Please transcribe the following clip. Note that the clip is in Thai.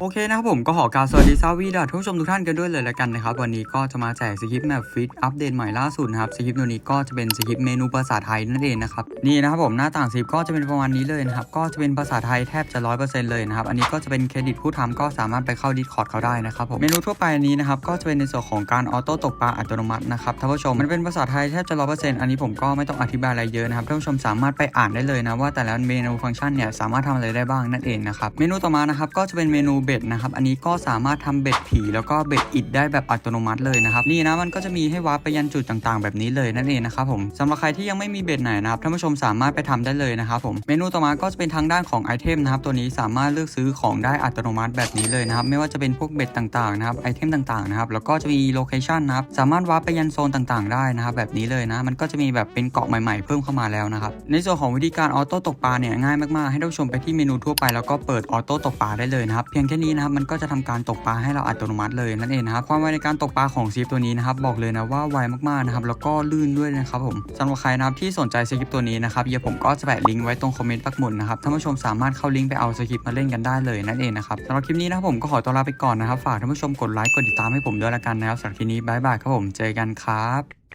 โอเคนะครับผมก็ขอกาวสวัสดีซาวีดาทุกชมทุกท่านกันด้วยเลยและกันนะครับ วันนี้ก็จะมาแจกสคริปต์แมปฟิตอัปเดตใหม่ล่าสุดนะครับสคริปต์ตัวนี้ก็จะเป็นสคริปต์เมนูภาษาไทยนั่นเองนะครับนี่นะครับผมหน้าต่างสคริปต์ก็จะเป็นประมาณนี้เลยนะครับก็จะเป็นภาษาไทยแทบจะร้อยเปอร์เซ็นต์เลยนะครับอันนี้ก็จะเป็นเครดิตผู้ทำก็สามารถไปเข้าดิสคอร์ดเขาได้นะครับผมเมนูทั่วไปอันนี้นะครับก็จะเป็นในส่วนของการออโต้ตกปลาอัตโนมัตินะครับท่านผู้ชมมันเป็นภาษาไทยแทบจะร้อยเปอร์เซ็นต์อันนี้ผมก็ไม่ต้องอธิบายอะไรเยอะนะครับท่านผู้ชมสามารถไปอ่านได้เลยนะว่าแต่ละเมนูฟังก์ชันเนี่ยสามารถทำอะไรได้บ้างนั่นเองนะครับเมนูต่อมานะครับก็จะเป็นเมนูเบ็ดนะครับ อันนี้ก็สามารถทำเบ็ดผีแล้วก็เบ็ดอิดได้แบบอัตโนมัติเลยนะครับ นี่นะมันก็จะมีให้วาร์ปไปยันจุดต่างๆ แบบนี้เลยนั่นเองนะครับผมสำหรับใครที่ยังไม่มีเบ็ดไหนนะครับท่านผู้ชมสามารถไปทำได้เลยนะครับผมเมนูต่อมาก็จะเป็นทางด้านของไอเทมนะครับตัวนี้สามารถเลือกซื้อของได้อัตโนมัติแบบนี้เลยนะครับไม่ว่าจะเป็นพวกเบ็ดต่างๆนะครับไอเทมต่างๆนะครับแล้วก็จะมีโลเคชันนะครับสามารถวาร์ปไปยันโซนต่างๆได้นะครับแบบนี้เลยนะมันก็จะมีแบบเป็นเกาะใหม่ๆ เพิ่มเข้ามาแล้วนะครับในส่วนของวิธีการออโต้ตกปลาเนี่ยง่ายมากๆให้ท่านผู้ชมไปที่เมนูทั่วไปแล้วก็เปิดออโต้ตกปลาได้เลยนะครับเพียงแค่นี้นะครับมันก็จะทำการตกปลาให้เราอัตโนมัติเลยนั่นเองนะครับความไวในการตกปลาของซีฟตัวนี้นะครับบอกเลยนะว่าไวมากๆนะครับแล้วก็ลื่นด้วยนะครับผมสำหรับใครนะครับที่สนใจสคริปตัวนี้นะครับเดี๋ยวผมก็จะแปะลิงก์ไว้ตรงคอมเมนต์ปักหมุดนะครับท่านผู้ชมสามารถเข้าลิงก์ไปเอาสคริปมาเล่นกันได้เลยนั่นเองนะครับสำหรับคลิปนี้นะครับผมก็ขอตัวลาไปก่อนนะครับฝากท่านผู้ชมกดไลค์กดติดตามให้ผมด้วยละกันนะครับสำหรับคลิปนี้บายบายครับผมเจอกันครับ